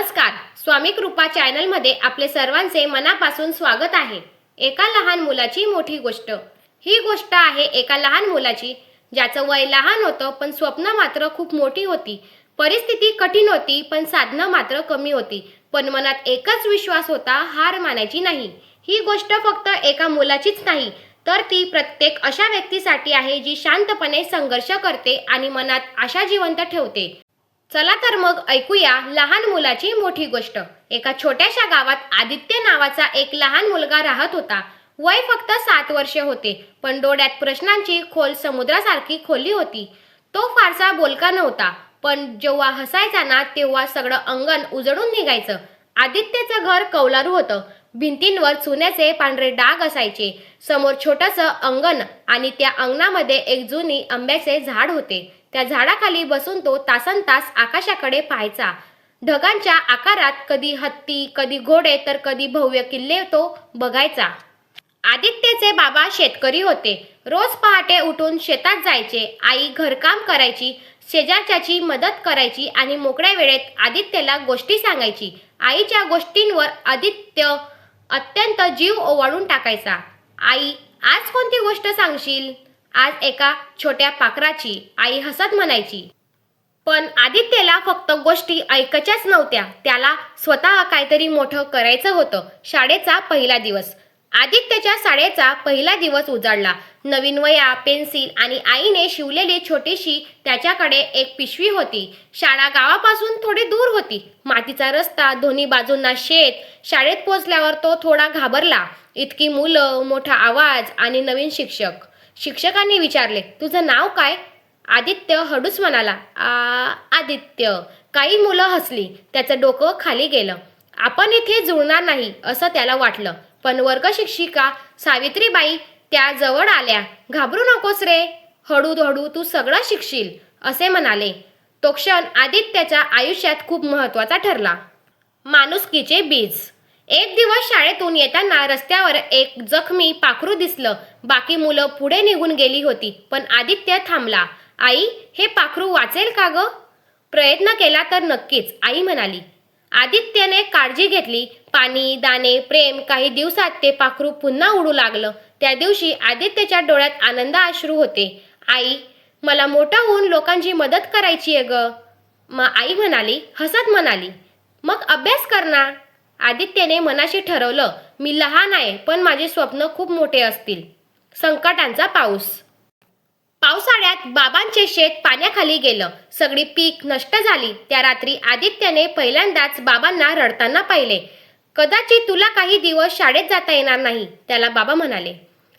नमस्कार. स्वामी कृपा चॅनलमध्ये आपले सर्वांचे मनापासून स्वागत आहे. एका लहान मुलाची मोठी गोष्ट. ही गोष्ट आहे एका लहान मुलाची. ज्याचं वय लहान होतं पण स्वप्न मात्र खूप मोठी होती. परिस्थिती कठीण होती पण साधनं मात्र कमी होती. पण मनात एकच विश्वास होता हार मानायची नाही. ही गोष्ट फक्त एका मुलाचीच नाही तर ती प्रत्येक अशा व्यक्तीसाठी आहे जी शांतपणे संघर्ष करते आणि मनात आशा जिवंत ठेवते. चला तर मग ऐकूया लहान मुलाची मोठी गोष्ट. एका छोट्याशा गावात आदित्य नावाचा एक लहान मुलगा राहत होता. वय फक्त सात वर्षे होते पण डोळ्यात प्रश्नांची खोल समुद्रासारखी खोली होती. तो फारसा बोलका नव्हता पण जेव्हा हसायचा ना तेव्हा सगळं अंगण उजळून निघायचं. आदित्यचं घर कौलारू होतं. भिंतींवर चुन्याचे पांढरे डाग असायचे. समोर छोटंसं अंगण आणि त्या अंगणामध्ये एक जुनी आंब्याचे झाड होते. त्या झाडाखाली बसून तो तासन तास आकाशाकडे पाहायचा. ढगांच्या आकारात कधी हत्ती कधी घोडे तर कधी भव्य किल्ले तो बघायचा. आदित्यचे बाबा शेतकरी होते. रोज पहाटे उठून शेतात जायचे. आई घरकाम करायची शेजारच्याची मदत करायची आणि मोकळ्या वेळेत आदित्यला गोष्टी सांगायची. आईच्या गोष्टींवर आदित्य अत्यंत जीव ओवाळून टाकायचा. आई आज कोणती गोष्ट सांगशील? आज एका छोट्या पाखराची आई हसत म्हणायची. पण आदित्यला फक्त गोष्टी ऐकायच्याच नव्हत्या. त्याला स्वतः काहीतरी मोठं करायचं होतं शाळेचा पहिला दिवस. आदित्यच्या शाळेचा पहिला दिवस उजाडला. नवीन वया पेन्सिल आणि आईने शिवलेली छोटीशी त्याच्याकडे एक पिशवी होती. शाळा गावापासून थोडी दूर होती. मातीचा रस्ता दोन्ही बाजूंना शेत शाळेत पोचल्यावर तो थोडा घाबरला. इतकी मुलं मोठा आवाज आणि नवीन शिक्षक. शिक्षकांनी विचारले तुझं नाव काय? आदित्य हडूस म्हणाला आ आदित्य. काही मुलं हसली. त्याचं डोकं खाली गेलं. आपण इथे जुळणार नाही असं त्याला वाटलं. पण वर्गशिक्षिका सावित्रीबाई त्या जवळ आल्या. घाबरू नकोस रे. हळू हळू तू सगळं शिकशील असे म्हणाले. तो क्षण आदित्याच्या आयुष्यात खूप महत्त्वाचा ठरला. माणुसकीचे बीज. एक दिवस शाळेतून येताना रस्त्यावर एक जखमी पाखरू दिसलं. बाकी मुलं पुढे निघून गेली होती पण आदित्य थांबला. आई हे पाखरू वाचेल का ग? प्रयत्न केला तर नक्कीच आई म्हणाली. आदित्यने काळजी घेतली. पाणी दाणे प्रेम काही दिवसात ते पाखरू पुन्हा उडू लागलं. त्या दिवशी आदित्यच्या डोळ्यात आनंद अश्रू होते. आई मला मोठा होऊन लोकांची मदत करायची आहे ग. मग आई म्हणाली हसत म्हणाली. मग अभ्यास कर ना. आदित्यने मनाशी ठरवलं मी लहान आहे पण माझे स्वप्न खूप मोठे असतील. संकटांचा पाऊस पावसाळ्यात बाबांचे शेत पाण्याखाली गेलं. सगळी पीक नष्ट झाली. त्या रात्री आदित्यने पहिल्यांदाच बाबांना रडताना पाहिले. कदाचित तुला काही दिवस शाळेत जाता येणार नाही त्याला बाबा म्हणाले.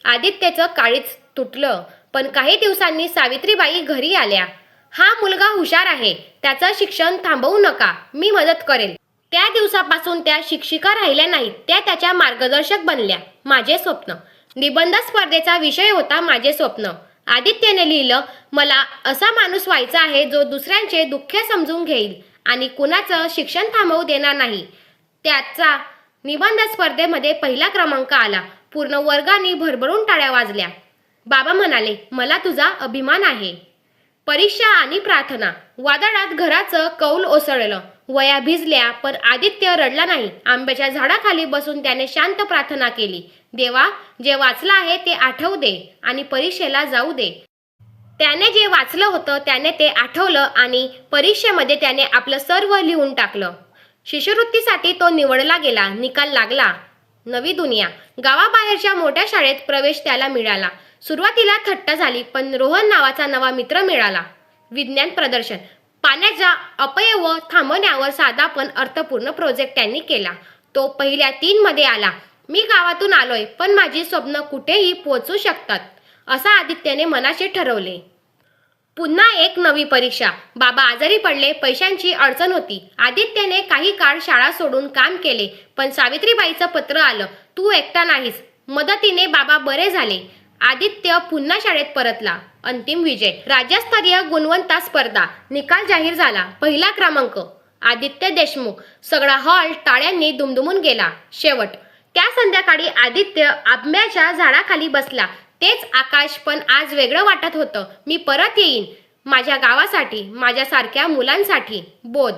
आदित्यचं काळीच तुटलं पण काही दिवसांनी सावित्रीबाई घरी आल्या. हा मुलगा हुशार आहे त्याचं शिक्षण थांबवू नका मी मदत करेल. त्या दिवसापासून त्या शिक्षिका राहिल्या नाहीत त्या त्याच्या मार्गदर्शक बनल्या माझे स्वप्न. निबंध स्पर्धेचा विषय होता माझे स्वप्न. आदित्यने लिहिलं मला असा माणूस व्हायचा आहे जो दुसऱ्यांचे दुःख समजून घेईल आणि कुणाचं शिक्षण थांबवू देणार नाही. त्याचा निबंध स्पर्धेमध्ये पहिला क्रमांक आला. पूर्ण वर्गाने भरभरून टाळ्या वाजल्या. बाबा म्हणाले मला तुझा अभिमान आहे. परीक्षा आणि प्रार्थना. वादळात घराचं कौल ओसळलं. वया भिजल्या पण आदित्य रडला नाही. आंब्याच्या झाडाखाली बसून त्याने शांत प्रार्थना केली. देवा जे वाचलं आहे ते आठवू दे आणि परीक्षेला जाऊ दे. त्याने जे वाचलं होतं त्याने ते आठवलं आणि परीक्षेमध्ये त्याने आपलं सर्व लिहून टाकलं. शिष्यवृत्तीसाठी तो निवडला गेला निकाल लागला. नवी दुनिया. गावाबाहेरच्या मोठ्या शाळेत प्रवेश त्याला मिळाला. सुरुवातीला थट्ट झाली पण रोहन नावाचा नवा मित्र मिळाला. विज्ञान प्रदर्शन. पाण्याचा अपयव थांबवण्यावर साधा पण अर्थपूर्ण प्रोजेक्ट त्यांनी केला. तो पहिल्या तीनमध्ये आला. मी गावातून आलोय पण माझी स्वप्न कुठेही पोचू शकतात असा आदित्यने मनाशी ठरवले. पुन्हा एक नवी परीक्षा. बाबा आजारी पडले पैशांची अडचण होती. आदित्यने काही काळ शाळा सोडून काम केले पण सावित्रीबाईचं पत्र आलं तू एकटा नाहीस. मदतीने बाबा बरे झाले. आदित्य पुन्हा शाळेत परतला. अंतिम विजय. राज्यस्तरीय गुणवंता स्पर्धा. निकाल जाहीर झाला. पहिला क्रमांक. आदित्य देशमुख. सगळा हॉल टाळ्यांनी दुमदुमून गेला. शेवट त्या संध्याकाळी आदित्य आंब्याच्या झाडाखाली बसला. तेच आकाश पण आज वेगळं वाटत होतं. मी परत येईन. माझ्या गावासाठी माझ्यासारख्या मुलांसाठी. बोध.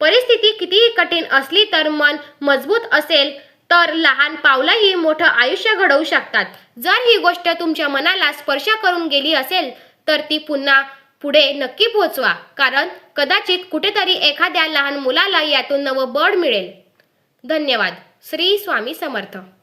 परिस्थिती कितीही कठीण असली तर मन मजबूत असेल तर लहान पावलंही मोठं आयुष्य घडवू शकतात. जर ही गोष्ट तुमच्या मनाला स्पर्श करून गेली असेल तर ती पुन्हा पुढे नक्की पोहोचवा कारण कदाचित कुठेतरी एखाद्या लहान मुलाला यातून नवं बळ मिळेल. धन्यवाद. श्री स्वामी समर्थ.